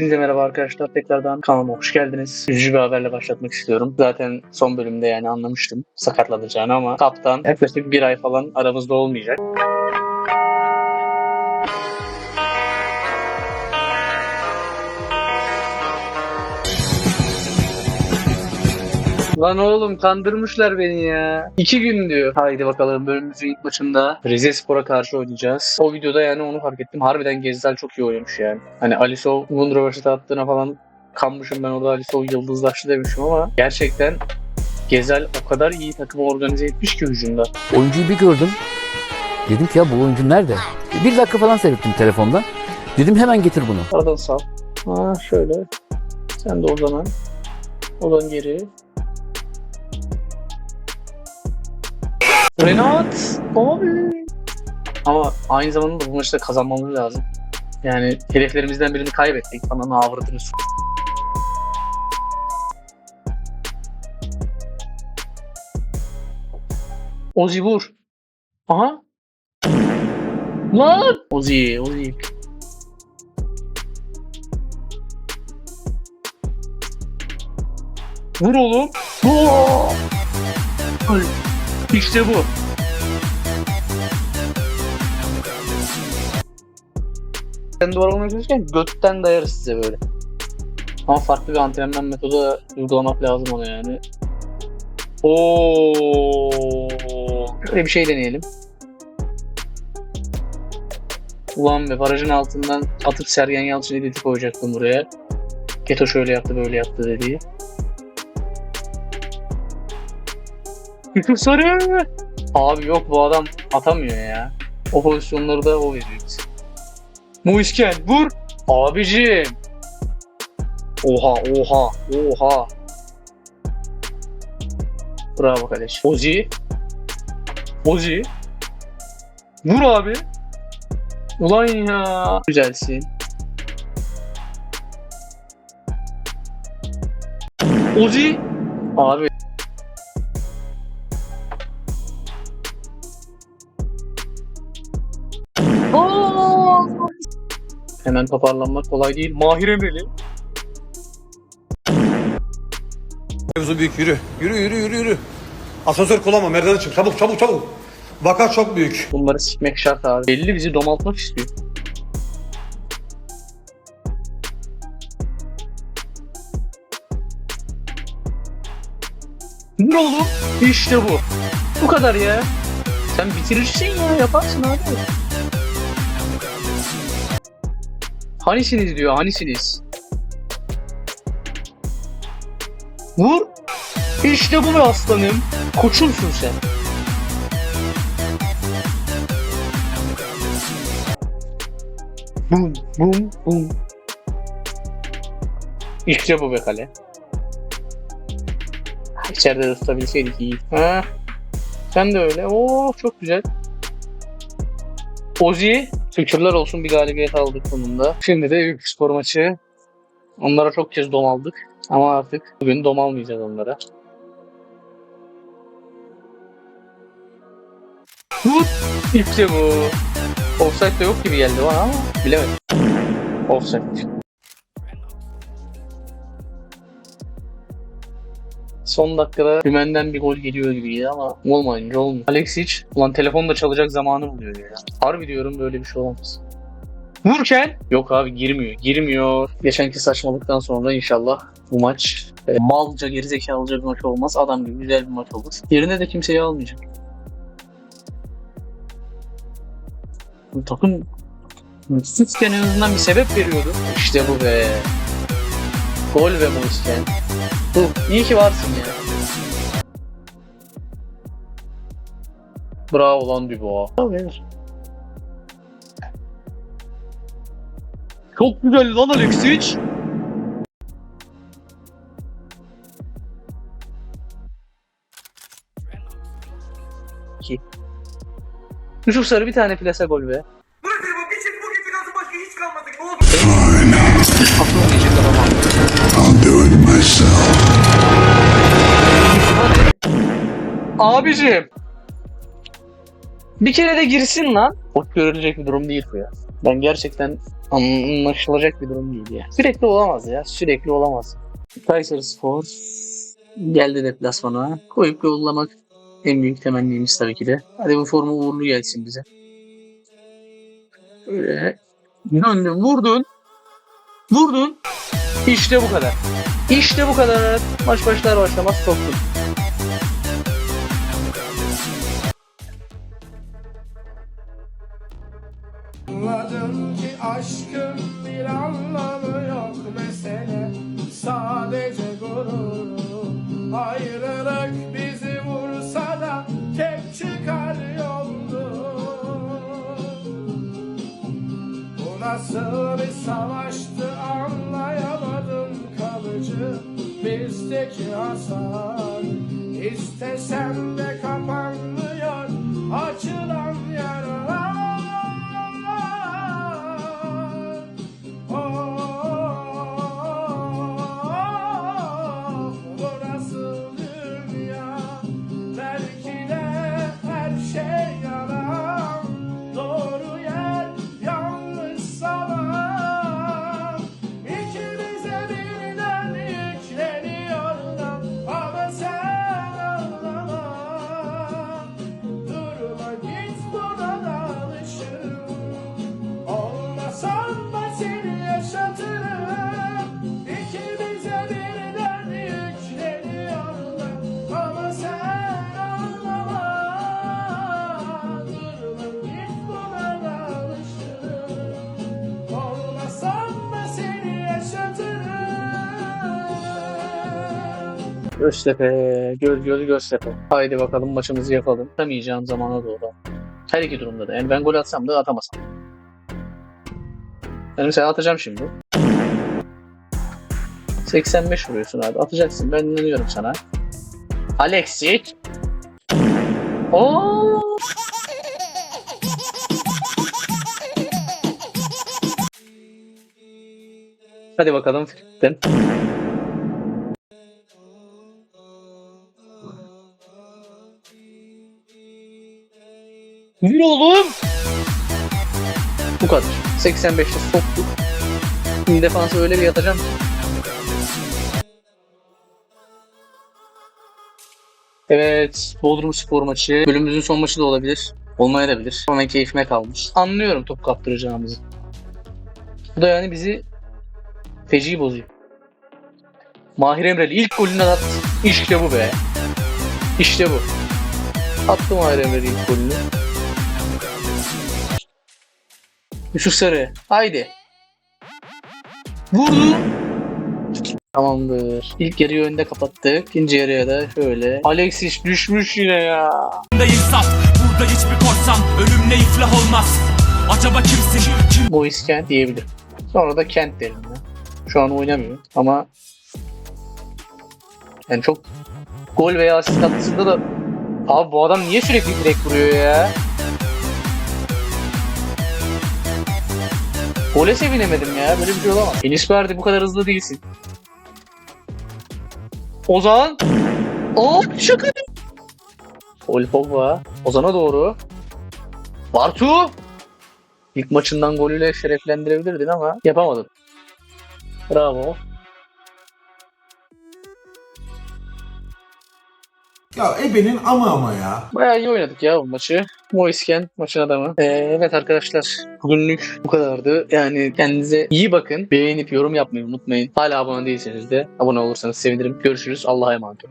Hepinize merhaba arkadaşlar. Tekrardan kanalıma hoş geldiniz. Üzücü bir haberle başlatmak istiyorum. Zaten son bölümde yani anlamıştım sakatlanacağını ama kaptan yaklaşık bir ay falan aramızda olmayacak. Lan oğlum kandırmışlar beni ya. İki gün diyor. Haydi bakalım bölümümüzün ilk maçında Rize Spor'a karşı oynayacağız. O videoda yani onu fark ettim. Harbiden Gezdal çok iyi oynamış yani. Hani Alisov Wunderwash'ı attığına falan kanmışım ben orada Alisov yıldızlaştı demişim ama gerçekten Gezel o kadar iyi takımı organize etmiş ki hücumda. Oyuncuyu bir gördüm. Dedim ki ya bu oyuncu nerede? Bir dakika falan seyrettim telefonda. Dedim hemen getir bunu. Aradan sal. Ha şöyle. Sen de o zaman. Oradan geri. Renat! Abi! Ama aynı zamanda bu maçta kazanmamız lazım. Yani hedeflerimizden birini kaybettik. Bana avradını s- Ozi vur. Aha. Lan! Ozi, Ozi. Vur oğlum. Vur. İşte bu. Sen duvar olmaya çalışırken götten dayarız size böyle. Ama farklı bir antrenman metodu uygulamak lazım ona yani. Oo. Böyle bir şey deneyelim. Ulan be barajın altından atıp Sergen Yalçın editi koyacaktım buraya. Geto şöyle yaptı böyle yaptı dediği. Yusuf Sarı! Abi yok bu adam atamıyor ya. O pozisyonları da o veriyor. Muisken vur! Abicim! Oha oha oha! Bravo kardeş. Ozi. Ozi. Vur abi. Ulan ya. Güzelsin. Ozi. Abi. Hemen toparlanmak kolay değil. Mahir Emreli. Mevzu büyük yürü. Yürü yürü yürü yürü. Asansör kullanma merdivene çık. Çabuk çabuk çabuk. Vaka çok büyük. Bunları sikmek şart abi. Belli bizi domaltmak istiyor. Ne oldu? İşte bu. Bu kadar ya. Sen bitirirsin ya. Yaparsın abi. Hanisiniz diyor. Hanisiniz. Vur. İşte bu be aslanım. Koçumsun sen. Bum bum bum. İşte bu be kale. İçeride de tutabilseydik iyi. Ha. Sen de öyle. Oo çok güzel. Ozi şükürler olsun bir galibiyet aldık bununla. Şimdi de büyük spor maçı. Onlara çok kez dom aldık. Ama artık bugün dom almayacağız onlara. Vur! İşte bu. Offside de yok gibi geldi bana ama bilemedim. Offside. Son dakikada Hümen'den bir gol geliyor gibiydi ama olmayınca olmuyor. Alexic ulan telefonda çalacak zamanı buluyor ya. Harbi diyorum böyle bir şey olamaz. Vurken yok abi girmiyor. Girmiyor. Geçenki saçmalıktan sonra inşallah bu maç e, malca gerizekalıca bir maç olmaz. Adam gibi güzel bir maç olur. Yerine de kimseyi almayacak. Bu takım Mutsuzken en azından bir sebep veriyordu. İşte bu be. Gol ve. Bu iyi ki varsın ya. Bravo lan Dubois. Çok güzel lan Alexic. Yusuf Sarı bir tane plase gol be. Abicim. Bir kere de girsin lan. Hoş görülecek bir durum değil bu ya. Ben gerçekten anlaşılacak bir durum değil ya. Sürekli olamaz ya. Sürekli olamaz. Kayseri Spor geldi deplasmana. Koyup yollamak en büyük temennimiz tabii ki de. Hadi bu formu uğurlu gelsin bize. Öyle döndün vurdun. Vurdun. İşte bu kadar. İşte bu kadar. Maç başlar başlamaz soktun. Anladım ki aşkın bir anlamı yok. Mesele Sadece gurur. Ayrılık bizi vursa da tek çıkar yoldur. Bu nasıl bir savaştı anlayamadım. Kalıcı Bizdeki hasar. İstesem de kapanmıyor Göztepe, göz göz Göztepe. Haydi bakalım maçımızı yapalım. Atamayacağım zamana doğru. Her iki durumda da. Yani ben gol atsam da atamasam. Yani mesela atacağım şimdi. 85 vuruyorsun abi. Atacaksın. Ben inanıyorum sana. Alexis. Oo! Hadi bakalım Frikten. Yürü oğlum. Bu kadar. 85'te soktuk. Şimdi defansa öyle bir yatacağım. Evet, Bodrum Spor maçı. Bölümümüzün son maçı da olabilir. Olmayabilir. Ama keyfime kalmış. Anlıyorum top kaptıracağımızı. Bu da yani bizi feci bozuyor. Mahir Emreli ilk golünü at. İşte bu be. İşte bu. Attı Mahir Emreli ilk golünü. Yusuf Sarı. Haydi. Vurdu. Tamamdır. İlk yarıyı önde kapattık. İkinci yarıya da şöyle. Alexis düşmüş yine ya. değil saf Burada hiçbir korsan ölümle iflah olmaz Acaba kimsin? Kim? Boys Kent diyebilirim. Sonra da Kent derim ya. Şu an oynamıyor ama yani çok gol veya asist katkısında da abi bu adam niye sürekli direkt vuruyor ya? Gole sevinemedim ya. Böyle bir şey olamaz. Enis Berdi bu kadar hızlı değilsin. Ozan. Aa şaka. Paul Pogba. Ozan'a doğru. Bartu. İlk maçından golüyle şereflendirebilirdin ama yapamadın. Bravo. Ya ebenin ama ama ya. Bayağı iyi oynadık ya bu maçı. Moisken maçın adamı. Ee, evet arkadaşlar bugünlük bu kadardı. Yani kendinize iyi bakın. Beğenip yorum yapmayı unutmayın. Hala abone değilseniz de abone olursanız sevinirim. Görüşürüz. Allah'a emanet olun.